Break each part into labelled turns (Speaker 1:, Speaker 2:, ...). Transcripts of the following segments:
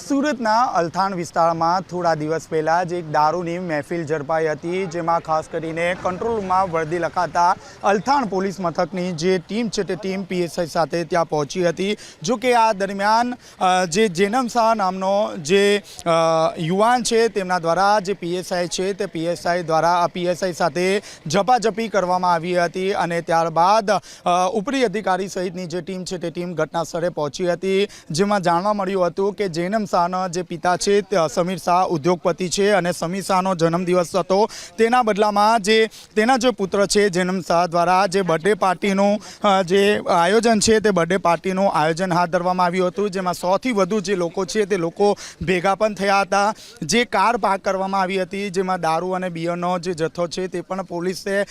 Speaker 1: સુરતના અલથાણ વિસ્તારમાં થોડા દિવસ પહેલાં જ એક દારૂની મહેફિલ ઝડપાઈ હતી, જેમાં ખાસ કરીને કંટ્રોલ રૂમમાં વર્દી લખાતા અલથાણ પોલીસ મથકની જે ટીમ છે તે ટીમ પીએસઆઈ સાથે ત્યાં પહોંચી હતી. જો કે આ દરમિયાન જે જેનમ શાહ નામનો જે યુવાન છે તેમના દ્વારા જે પીએસઆઈ છે તે પીએસઆઈ દ્વારા આ પીએસઆઈ સાથે ઝપાઝપી કરવામાં આવી હતી અને ત્યારબાદ ઉપરી અધિકારી સહિતની જે ટીમ છે તે ટીમ ઘટના સ્થળે પહોંચી હતી, જેમાં જાણવા મળ્યું હતું કે જૈનમ શાહના જે પિતા છે સમીર શાહ ઉદ્યોગપતિ છે અને સમીર શાહનો જન્મદિવસ હતો. તેના બદલામાં જે, તેના જે પુત્ર છે, જનમ શાહ દ્વારા જે બર્થડે પાર્ટીનું જે આયોજન છે, તે બર્થડે પાર્ટીનું આયોજન હાથ ધરવામાં આવ્યું હતું, જેમાં સૌથી વધુ જે લોકો છે, તે લોકો ભેગા પણ થયા હતા. જે કાર પાર્ક કરવામાં આવી હતી, જેમાં દારૂ અને બિયરનો જે જથ્થો છે, તે પણ પોલીસે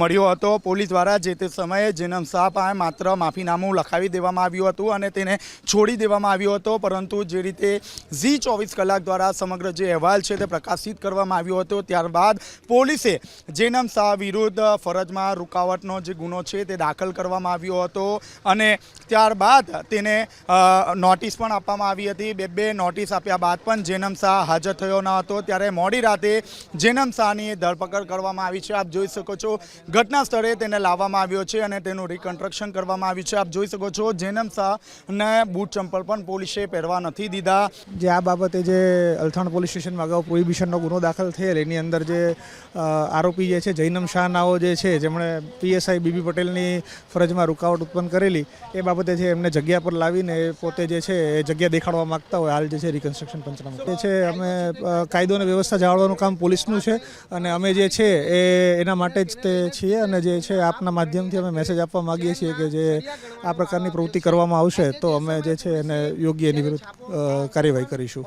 Speaker 1: મળ્યો હતો. પોલીસ દ્વારા જે તે સમયે જનમ શાહ પાસે માત્ર માફીનામું લખાવી દેવામાં આવ્યું હતું અને તેને છોડી દેવામાં આવ્યો હતો. પરંતુ જે રીતે ઝી ચોવીસ કલાક દ્વારા સમગ્ર જે અહેવાલ છે તે પ્રકાશિત કરવામાં આવ્યો હતો. ત્યારબાદ પોલીસે જેનમ શાહ વિરુદ્ધ ફરજમાં રૂકાવટનો જે ગુનો છે તે દાખલ કરવામાં આવ્યો હતો અને ત્યારબાદ તેને નોટિસ પણ આપવામાં આવી હતી. બે બે નોટિસ આપ્યા બાદ પણ જેનમ શાહ હાજર થયો ન હતો. ત્યારે મોડી રાતે જેનમ શાહની ધરપકડ કરવામાં આવી છે. આપ જોઈ શકો છો ઘટના સ્થળે તેને લાવવામાં આવ્યો છે અને તેનું રિકન્સ્ટ્રક્શન કરવામાં આવ્યું છે. આપ જોઈ શકો છો જેનમ શાહને બૂટ ચંપલ પણ પોલીસે પહેરવા નથી દીધા.
Speaker 2: જે આ બાબતે જે અલથાણ પોલીસ સ્ટેશનમાં અગાઉ પ્રોહિબિશનનો ગુનો દાખલ થયેલ એની અંદર જે આરોપી જે છે જૈનમ શાહ નાઓ જે છે જેમણે પીએસઆઈ બીબી પટેલની ફરજમાં રૂકાવટ ઉત્પન્ન કરેલી એ બાબતે છે એમને જગ્યા પર લાવીને પોતે જે છે એ જગ્યા દેખાડવા માંગતા હોય હાલ જે છે રિકન્સ્ટ્રક્શન પંચનામું. એ છે અમે કાયદો અને વ્યવસ્થા જાળવવાનું કામ પોલીસનું છે અને અમે જે છે એ એના માટે જ તે છીએ અને જે છે આપના માધ્યમથી અમે મેસેજ આપવા માગીએ છીએ કે જે આ પ્રકારની પ્રવૃત્તિ કરવામાં આવશે તો અમે જે છે એને યોગ્ય એની વિરુદ્ધ અ, કાર્યવાહી કરીશું.